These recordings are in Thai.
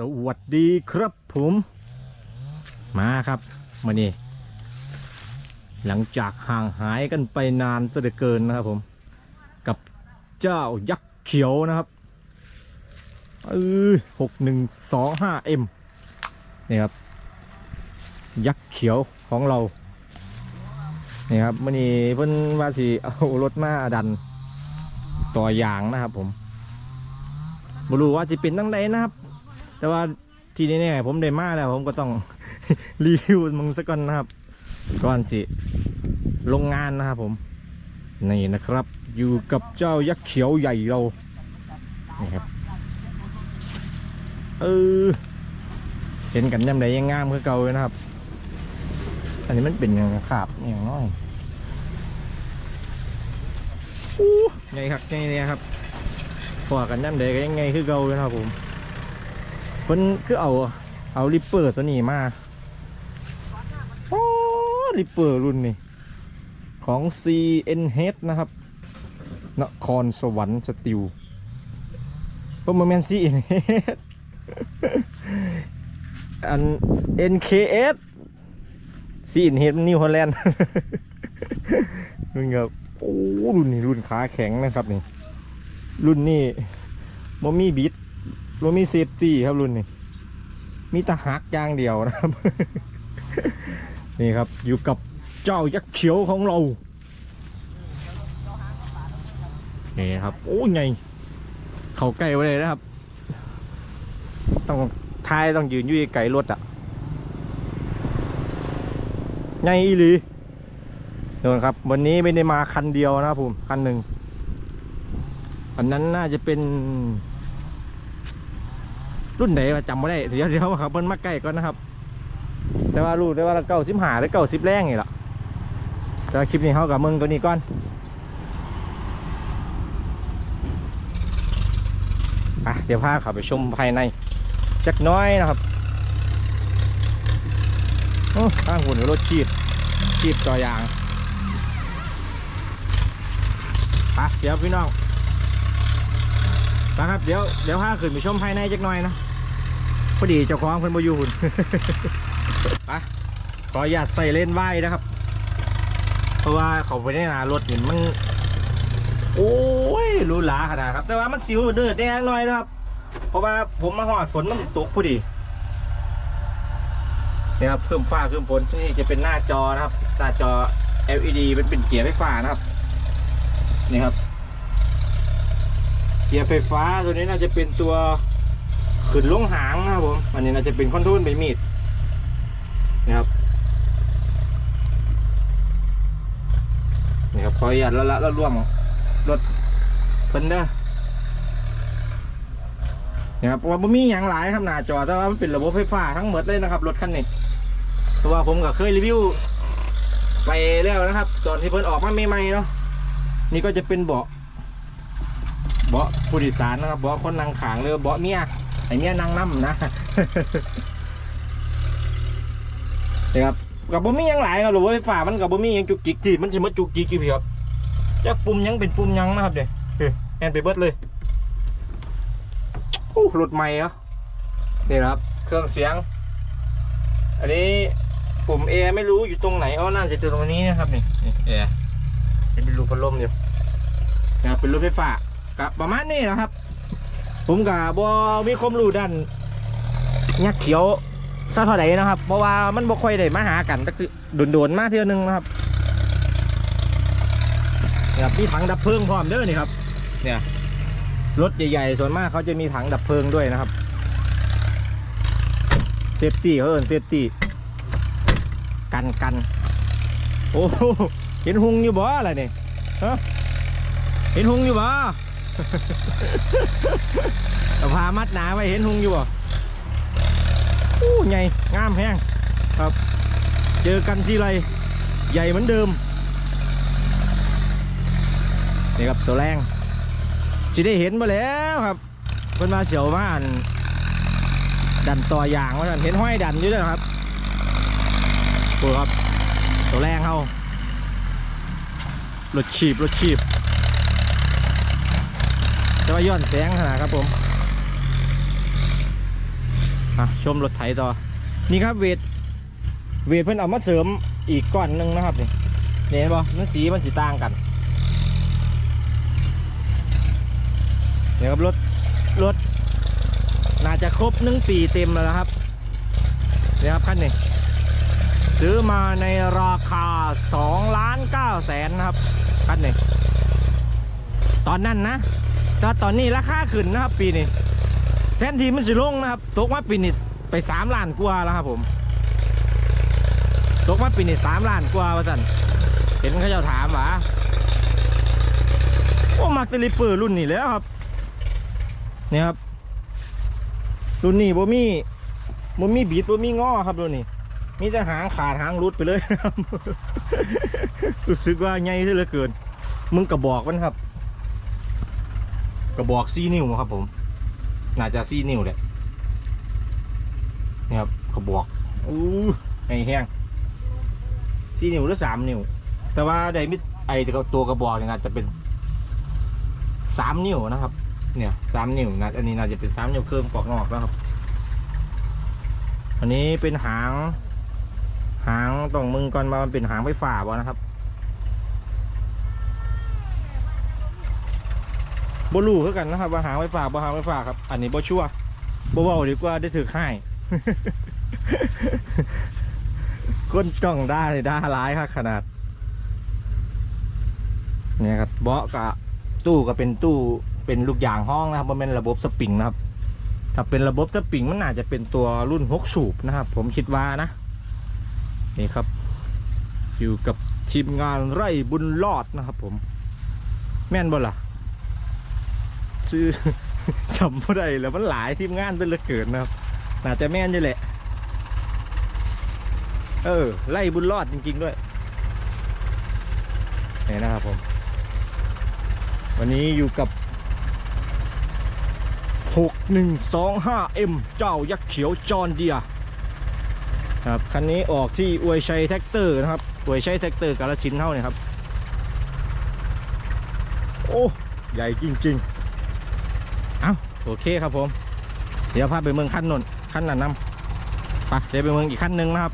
สวัสดีครับผม มาครับมานี่หลังจากห่างหายกันไปนานซะเหลือเกินนะครับผม กับเจ้ายักษ์เขียวนะครับเออหกหนึ่งสองห้าเอ็มนี่ครับ ยักษ์เขียวของเรานี่ครับมันนี่เพิ่นว่าสิเอารถมาดันต่อยางนะครับผมบรู้ว่าจะเป็นตั้งใดนะครับ แต่ว่าทีนี้เนี่ยผมได้มาแล้ว ผมก็ต้องรีวิวมึงสักก่อนนะครับ ก่อนสิลงงานนะครับผม นี่นะครับ อยู่กับเจ้ายักษ์เขียวใหญ่เรานี่ครับเออเห็นกันยำใดยังงามคือเก่าเลยนะครับ อันนี้มันเป็นอย่างขาบอย่างน้อยอู้ไงครับไงเนี่ยครับพอกันยำใดก็ยังไงคือเก่าเลยนะครับผม เพิ่นคือเอาเอาริปเปอร์ตัวนี้มาโอ้ริปเปอร์รุ่นนี้ของ CNH นะครับนครสวรรค์สติลก็มาแมน CNH อัน NKS CNH นิวฮอลแลนด์รุ่นครับโอ้รุ่นนี้รุ่นขาแข็งนะครับนี่รุ่นนี้มมีบิด รถมีเซฟตี้ครับรุ่นนี้มีตะหักย่างเดียวนะครับ นี่ครับอยู่กับเจ้ายักษ์เขียวของเรานี่ครับโอ้ยไงเขาใกล้ไว้เลยนะครับ ต้องทายต้องยืนอยู่ไกลรถอะไงอีหลีเดี๋ยวครับ วันนี้ไม่ได้มาคันเดียวนะครับผมคันหนึ่งอันนั้นน่าจะเป็น รุ่นไหนจำไม่ได้ เดี๋ยวเดี๋ยวครับมันมาใกล้ก่อนนะครับ แต่ว่ารู้ได้ว่าเก้าสิบหาหรือเก้าสิบแรงนี่แหละแต่คลิปนี้เขากับมึงตัวนี้ก่อนอะเดี๋ยวพาเขับไปชมภายในจักน้อยนะครับอ้ข้างหุ่นรถชีพชีพจอยางไปเดี๋ยวพี่น้อง นะครับเดี๋ยวเดี๋ยวพาขึ้นไปชมภายในจักหน่อยนะพอดีเจ้าของเพิ่นบ่อยู่หุ่นไปขออนุญาใส่เล่นส์ไว้นะครับ เพราะว่าเขาไปในหนารถนี่มัน โอ้ยรูหราขนาดครับ แต่ว่ามันสิวเดือดแดงหน่อยนะครับ เพราะว่าผมมาหอดฝนมันตกพอดีนี่ครับเพิ่มฟ้าเพิ่มฝนที่นี่จะเป็นหน้าจอนะครับ หน้าจอ LED เป็นเป็นเกียร์ไฟฟ้านะครับนี่ครับ เกียร์ไฟฟ้าตัวนี้น่าจะเป็นตัวขึ้นลงหางนะครับผมอันนี้น่าจะเป็นคอนโทรลใบมีดนะครับนี่ครับขออนุญาตละละละล่วงรถเพิ่นเด้อนี่ครับว่าบ่มีอย่างหลายครับหน้าจอแต่ว่ามันเป็นระบบไฟฟ้าทั้งหมดเลยนะครับรถคันนี้เพราะว่าผมก็เคยรีวิวไปแล้วนะครับ ตอนที่เพิ่นออกมาใหม่ๆเนาะนี่ก็จะเป็นเบาะ เบาะผู้โดยสารนะครับเบาะคนนั่งขางหรือเบาะเมียไอเมียนั่งนั่นะนี่ครับกับบ่มียังหลายครับหรือว่าไฟฟ้ามันกับบ่มียังจุกจิกที่มันจะมาจุกจิกอยู่พี่ครับจะปุ่มยังเป็นปุ่มยังนะครับเดี๋ยวเฮ้ยแอนไปเบิดเลยโอ้รถใหม่เหรอนี่นะครับ เครื่องเสียง อันนี้ปุ่มแอร์ไม่รู้อยู่ตรงไหนอ๋อน่าจะตรงนี้นะครับนี่นี่แอร์เป็นรูพัดลมอยู่นะครับเป็นรถไฟฟ้า กับประมาณนี้นะครับ ผมกับบมีความรู้ด้านยักษ์เขียวซะเท่าไหร่นะครับ เพราะว่ามันบ่ค่อยได้มาหากันสักโดนๆมาเที่ยวนึงนะครับเนี่ยมีถังดับเพลิงพร้อมเด้อนี่ครับ เนี่ยรถใหญ่ๆส่วนมากเขาจะมีถังดับเพลิงด้วยนะครับเซฟตี้เขาเอินเซฟตี้กันกันโอ้โหเห็นหุงอยู่บ่อะไรเนี่ยฮะเห็นหุงอยู่บ่ เอาพามัดหนาไว้เห็นหุงอยู่บ่อู้ใหญ่งามแห้งครับ เจอกันที่ไรใหญ่เหมือนเดิมนี่ครับตัวแรงสิได้เห็นมาแล้วครับเพิ่นมาเฉียวมานดันต่อยางว่าเห็นห้อยดันอยู่ด้วยนะครับดูครับตัวแรงเขารถชีบรถชีบ จะว่าย้อนแสงขนาดครับผมชมรถไถต่อ นี่ครับเวท เวทเพิ่นเอามาเสริมอีกก้อนหนึงนะครับนี่นี่เห็นบ่มันสีมันสีต่างกันเนี่ยวครับรถรถน่าจะครบหนึ่งปีเต็มแล้วนะครับเนี่ยวครับคันนี้ซื้อมาในราคา2ล้าน9แสนนะครับคันนี้ตอนนั้นนะ ถ้าตอนนี้ราคาขึ้นนะครับ ปีนี้แทนที่มันสิลงนะครับ ตกมาปีนี้ไปสามล้านกว่าแล้วครับผม ตกมาปีนี้สามล้านกว่าว่าสันเห็นเขาเจ้าถามว่าโอ้มักตลิปเปอร์รุ่นนี้แล้วครับเนี่ยครับ รุ่นนี้บ่มีบ่มีบีดบ่มีง้อครับรุ่นนี้มีแต่หางขาดหางรุดไปเลยครับรู้สึกว่าใหญ่เหลือเกิน มึงกระบอกมันครับ กระบอกซีนิ้วครับ ผม น่าจะซีนิ้วแหละนี่ครับกระบอกอู้ไอ้แห้งซีนิ้วหรือสามนิ้ว แต่ว่าไดมิดไอตัวกระบอกเนี่ยน่าจะเป็นสามนิ้วนะครับ เนี่ยสามนิ้วนะอันนี้น่าจะเป็นสามนิ้วเครื่องปอกนอกแล้วครับ อันนี้เป็นหาง หางต้องมึงก่อนมามันเป็นหางไฟฟ้าบ่นะครับ บลูคือกันนะครับว่าหางไฟฟ้าบ่หางไฟฟ้าครับ อันนี้บ่ชัวบ่เว้าดีกว่าได้ถือให้คนจ้องได้ได้ร้ายครับขนาดเนี่ยครับเบาะกับตู้ก็เป็นตู้เป็นลูกยางห้องนะครับมันเป็นระบบสปริงนะครับ ถ้าเป็นระบบสปริงมันน่าจะเป็นตัวรุ่นหกสูบนะครับ ผมคิดว่านะนี่ครับ อยู่กับทีมงานไร่บุญรอดนะครับ ผม แม่นบ่ล่ะ ชื่อจำบ่ได้แล้วมันหลายทีมงานเป็นเหลือเกินนะครับน่าจะแม่นอยู่แหละ เออ ไล่บุญรอดจริง ๆ ด้วยนี่นะครับผม วันนี้อยู่กับ 6125M เจ้ายักษ์เขียวจอนเดียครับคันนี้ออกที่อวยชัยแท็กเตอร์นะครับอวยชัยแท็กเตอร์กาลสินเท่าเนี่ยครับ โอ้ ใหญ่จริง ๆ เอาโอเคครับผม เดี๋ยวพาไปเมืองขั้นนนขั้นนั้นำไปเดี๋ยวไปเมืองอีกขั้นหนึ่งนะครับ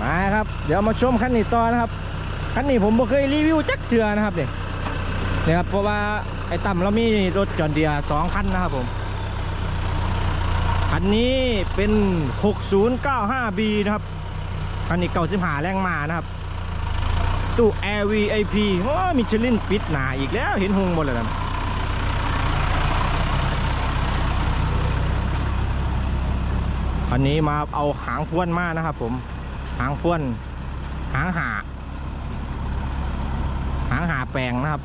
มาครับ เดี๋ยวมาชมขั้นนี้ต่อนะครับขั้นนี้ผมบ่เคยรีวิวจักเทือนะครับเนี่ยนี่ยครับเพราะว่าไอ้ต่ำเรามีรถจอนเดียสองคันนะครับผมคันนี้เป็น 6095B นะครับคันนี้เก่าสิบหาแรงมานะครับ ตู้ Air VIP โอ้มิชลินปิดหนาอีกแล้วเห็นหงหมดเลยนะ คันนี้มาเอาหางพ่วนมากนะครับ ผม หางพ่วน หางหาหางหาแปลงนะครับ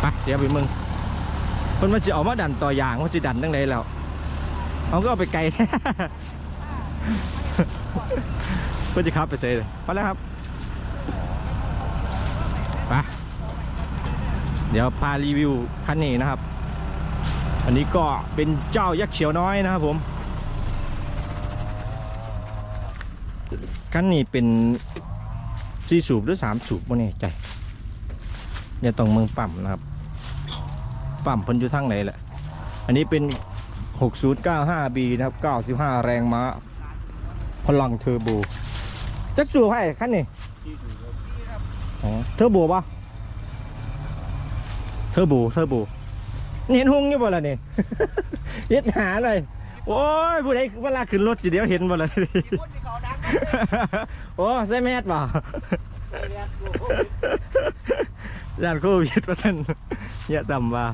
ไปเดี๋ยวไปมึงเพิ่นมาสิเอามาดันต่อยางว่าสิดันตั้งใดแล้วเขาก็เอาไปไกลเพื่อจะขับไปเจอเลยไปแล้วครับไปเดี๋ยวพารีวิวคันนี้นะครับ อันนี้ก็เป็นเจ้ายักษ์เขียวน้อยนะครับผมคันนี้เป็นสี่สูบหรือสามสูบไม่แน่ใจเนี่ยต้องเมืองปั๊มนะครับ ปั๊มเพิ่นอยู่ทางไหนแหละ อันนี้เป็น 6095B นะครับ 95 แรงม้า พลังเทอร์โบ จักจูบให้คันนี้อ๋อเทอร์โบปะเทอร์โบ เทอร์โบนี่ เห็นหุงอยู่บ่ล่ะนี่ เฮ็ดหาเลยโอ้ยผู้ใดเวลาขึ้นรถจีเดียวเห็นบ่ล่ะนี่คนที่เขาดังโอ้ใส่แมสบ่เนี่ยโอ้โหย่านโควิดประชันเนี่ยต่ำว่า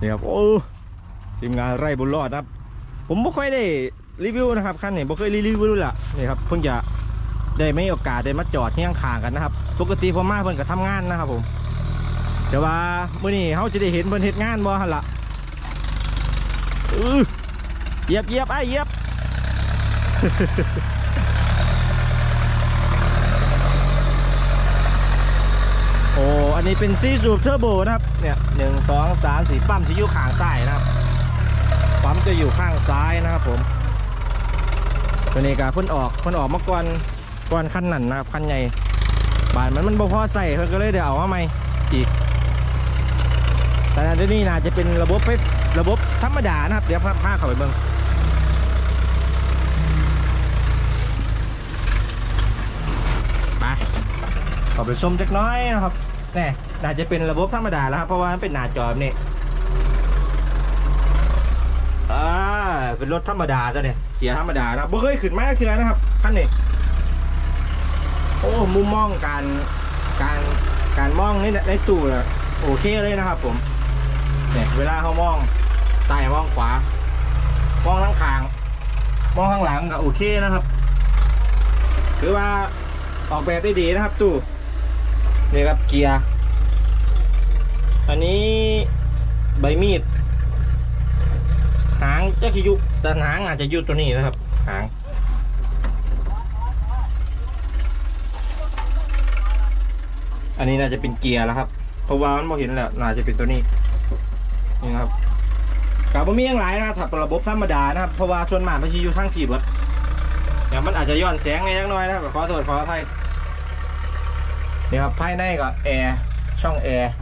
นี่ครับโอ้ทีมงานไร่บุญรอดนะครับ ผมไม่ค่อยได้รีวิวนะครับคันนี้ไม่เคยรีวิวเลยล่ะนี่ครับเพิ่งจะได้ไม่โอกาสได้มาจอดเที่ยงข้างกันนะครับ ปกติผมมาเพิ่นก็ทำงานนะครับผม แต่ว่าเมื้อนี้เขาจะได้เห็นเพิ่นเฮ็ดงานบ่หันล่ะเหยียบเยียบไอ้เหยียบโอ้อันนี้เป็นซีซูบเทอร์โบนะครับ เนี่ยหนึ่งสองสามสี่ปั๊มจะอยู่ข้างซ้ายนะครับปั๊มจะอยู่ข้างซ้ายนะครับผมตัวนี้ก็เพิ่นออกเพิ่นออกมาก่อนก่อนคันนั้นนะครับคันใหญ่บานมันมันบ่พอใส่เพิ่นก็เลยเดี๋ยวเอามาใหม่อีก แต่อันนี้น่าจะเป็นระบบไฟระบบธรรมดานะครับ เดี๋ยวพาเข้าไปเบิ่งไปขอไปชมจักน้อยนะครับแน่น่าจะเป็นระบบธรรมดาแล้วครับ เพราะว่ามันเป็นหน้าจอแบบนี้อ่าเป็นรถธรรมดาตัวเนี่ยเกียร์ธรรมดานะบ่เคยขึ้นมาเทือนะครับคันนี้โอ้มุมมองการการการมองในในตู้นะโอเคเลยนะครับผม เนี่ยเวลาเขามองซ้ายมองขวามองทั้งขางมองข้างหลังก็โอเคนะครับคือว่าออกแบบได้ดีนะครับตู้นี่ครับเกียร์อันนี้ใบมีด หางจะขยุแต่หางอาจจะยุดตัวนี้นะครับ หางอันนี้น่าจะเป็นเกียร์แล้วครับ เพราะว่ามันมองเห็นแล้วน่าจะเป็นตัวนี้ นี่ครับกับบ่มีอย่างไรนะครับถ้าเป็นระบบธรรมดานะครับเพราะว่าส่วนมากมันจะอยู่ทางผีเบิดเนี่ยมันอาจจะย้อนแสงในยักหน้อยนะครับขอโทษขออภัยนี่ครับภายในก็แอร์ช่องแอร์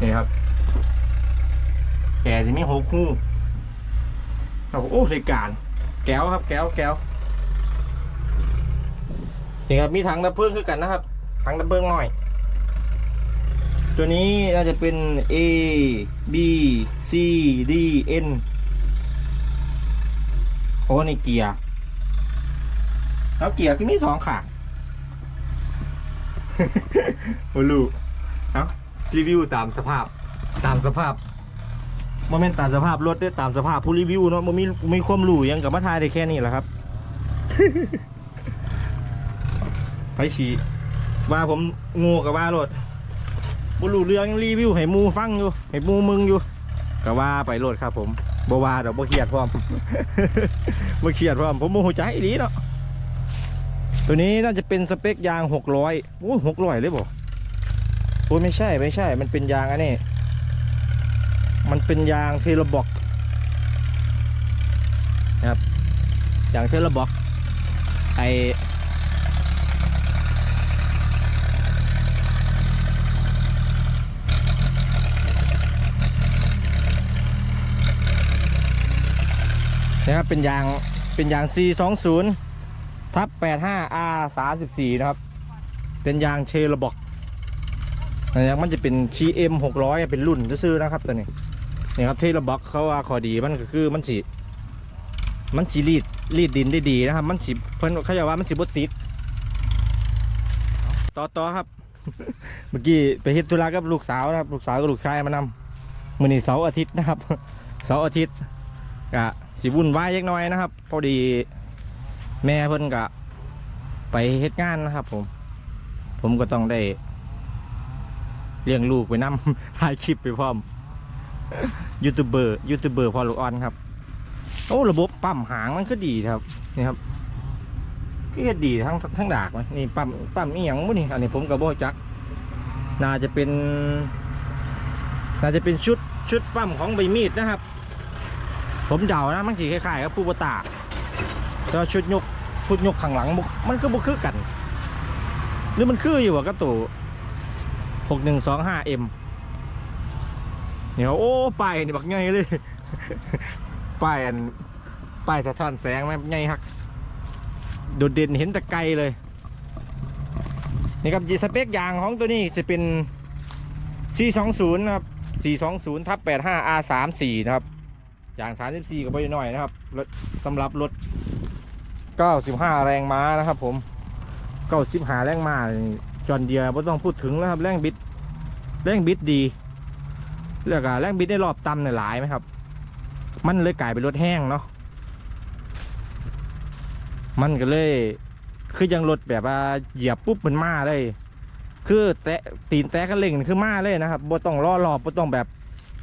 นี่ครับแอร์จะมีหกคู่โอ้โหใส่การแก้วครับ แก้วแก้วนี่ครับมีถังดับเพลิงคือกันนะครับถังดับเพลิงหน่อย ตัวนี้น่าจะเป็น A B C D N โอ้นี่เกียร์ แล้วเกียร์ก็มีสองขางโอ้ลูกเอ้ารีวิวตามสภาพ ตามสภาพโมเมนต์ตามสภาพรถด้วยตามสภาพผู้รีวิวเนาะมันมีมีความรู้หยังกับมาทายได้แค่นี้แหละครับไปฉีว่าผมงูกับว่ารถ บ่รู้เรื่องรีวิวให้หมูฟังอยู่ให้หมูมึงอยู่ก็ว่าไปรถครับ ผมบว่าดอกบ่เครียดพร้อมบ่เครียดพร้อมผมโมโหใจอีเนาะตัวนี้น่าจะเป็นสเปคยาง600โอ้600เลยบ่โอ้ยไม่ใช่ไม่ใช่ มันเป็นยางอันนี้มันเป็นยางเทเลบ็อกนะครับยางเทเลบ็อกไอ นะครับเป็นยางเป็นยาง C20 ทับ 85R 34 นะครับ เป็นยางเชลบอกนะครับมันจะเป็น TM 600 เป็นรุ่นซื้อนะครับตัวนี้นี่ครับเทลบ็อกเขาว่าขอดีมันก็คือมันสีมันสีรีดรีดดินได้ดีนะครับ มันสีเพิ่นเขาจะว่ามันสีบดติดต่อต่อครับ เมื่อกี้ไปเฮ็ดธุระกับลูกสาวนะครับ ลูกสาวกับลูกชายมานำมื้อนี้เสาร์อาทิตย์นะครับ เสาร์อาทิตย์กะ สิวุ่นวายเล็กน้อยนะครับ พอดีแม่เพิ่นกะไปเฮ็ดงานนะครับ ผม ผมก็ต้องได้เลี้ยงลูกไปนำถ่ายคลิปไปพร้อมยูทูบเบอร์ยูทูบเบอร์พอลูกออนครับโอ้ระบบปั๊มหางมันก็ดีครับนี่ครับก็ดีทั้งทั้งดากไหมนี่ปั๊มปั๊มอีหยังบ่นี่อันนี้ผมกับโบจัก น่าจะเป็น น่าจะเป็นชุดชุดปั๊มของใบมีดนะครับ ผมเดานะมันสีคล้ายๆกับผู้บตาแต่ชุดยกชุดยกข้างหลังมันก็บ่คือกัน หรือมันคืออยู่อะกับตัวหกหนึ่งสองห้าเอ็มเนี่ยโอ้ไปนี่บักใหญ่เลยป้ายอันป้ายสะท้อนแสงไหมใหญ่ฮักโดดเด่นเห็นแต่ไกลเลย นี่ครับจีสเปคยางของตัวนี้จะเป็น 420 นะครับ 420ทับ85 R34 นะครับ อย่าง 34 ก็ไม่น้อยนะครับสำหรับรถ 95 แรงม้านะครับ ผม95แรงม้าจอนเดียไม่ต้องพูดถึงแล้วครับแรงบิดแรงบิดดีเรียกว่าแรงบิดในรอบต่ำเนี่ยหลายไหมครับ มันเลยกลายเป็นรถแห้งเนาะมันก็เลย คือยังรถแบบว่าเหยียบปุ๊บมันมาเลย คือแตะตีนแตะกันเล่งคือมาเลยนะครับบ่ต้องล่อรอบบ่ต้องแบบ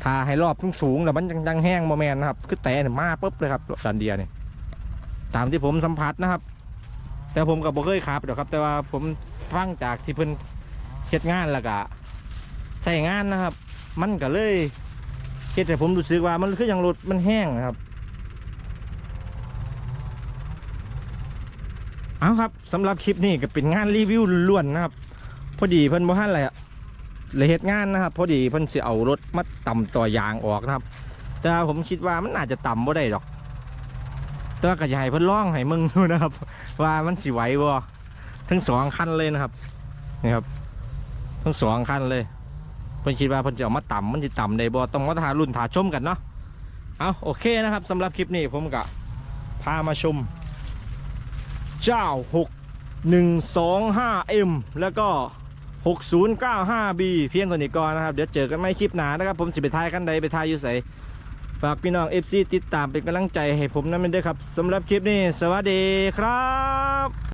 ทาให้รอบสูงๆแล้วมันยังยังแห้งโมแมนนะครับคือแตะเนี่ยมาปุ๊บเลยครับดันเดียเนี่ยตามที่ผมสัมผัสนะครับ แต่ผมกับบ่เคยขับเดี๋ยวครับ แต่ว่าผมฟังจากที่เพิ่นเฮ็ดงานแล้วก็ใส่งานนะครับ มันก็เลยเฮ็ดให้ผมรู้สึกว่ามันคือยังรถมันแห้งนะครับเอาครับสำหรับคลิปนี้ก็เป็นงานรีวิวล้วนๆนะครับ พอดีเพิ่นบ่ทันอะไรอะ เลยเหตุงานนะครับพอดีเพิ่นสิเอารถมาต่ำต่อยางออกนะครับ แต่ผมคิดว่ามันอาจจะต่ำบ่ได้ดอก แต่ว่าก็อยากให้เพิ่นลองให้มึงดูนะครับ ว่ามันสิไหวบ่ทั้งสองคันเลยนะครับนี่ครับ ทั้งสองคันเลยเพิ่นคิดว่าเพิ่นจะเอามาต่ำมันจะต่ำได้บ่ต้องมาทารุ่นถาชมกันเนาะเอาโอเคนะครับสำหรับคลิปนี้ผมก็พามาชม เจ้า 6125M แล้วก็ 6095B เพียงตัวนี้ก่อนนะครับ เดี๋ยวเจอกันไม่คลิปหนานะครับ ผมสิไปทายกันใดไปทายอยู่ใสฝากพี่น้อง FC ติดตามเป็นกำลังใจให้ผมนั่นเองด้วยครับสำหรับคลิปนี้ สวัสดีครับ